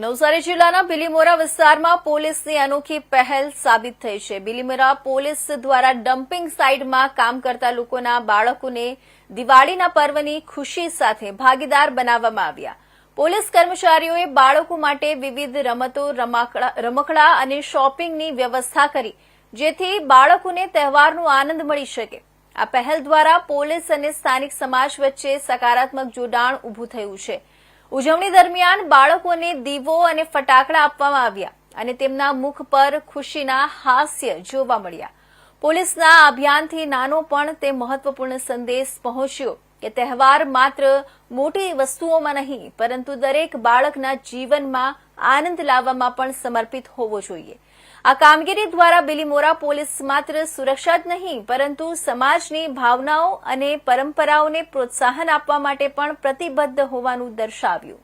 નવસારી જિલ્લાના બિલીમોરા વિસ્તારમાં પોલીસની અનોખી પહેલ સાબિત થઈ છે. બિલીમોરા પોલીસ દ્વારા ડમ્પિંગ સાઇટમાં કામ કરતા લોકોના બાળકોને દિવાળીના પર્વની ખુશી સાથે ભાગીદાર બનાવવામાં આવ્યા. પોલીસ કર્મચારીઓએ બાળકો માટે વિવિધ રમતો, રમકડા અને શોપિંગની વ્યવસ્થા કરી, જેથી બાળકોને તહેવારનો આનંદ મળી શકે. આ પહેલ દ્વારા પોલીસ અને સ્થાનિક સમાજ વચ્ચે સકારાત્મક જોડાણ ઊભું થયું છે. ઉજવણી દરમિયાન બાળકોને દીવો અને ફટાકડા આપવામાં આવ્યા અને તેમના મુખ પર ખુશીના હાસ્ય જોવા મળ્યા. પોલીસના અભિયાનથી નાનો પણ તે મહત્વપૂર્ણ સંદેશ પહોંચ્યો. કે તહેવાર માત્ર મોટી વસ્તુઓમાં નહીં, પરંતુ દરેક બાળકના જીવનમાં આનંદ લાવવામાં પણ સમર્પિત હોવો જોઈએ. આ કામગીરી દ્વારા બિલીમોરા પોલીસ માત્ર સુરક્ષા જ નહીં, પરંતુ સમાજની ભાવનાઓ અને પરંપરાઓને પ્રોત્સાહન આપવા માટે પણ પ્રતિબદ્ધ હોવાનું દર્શાવ્યું.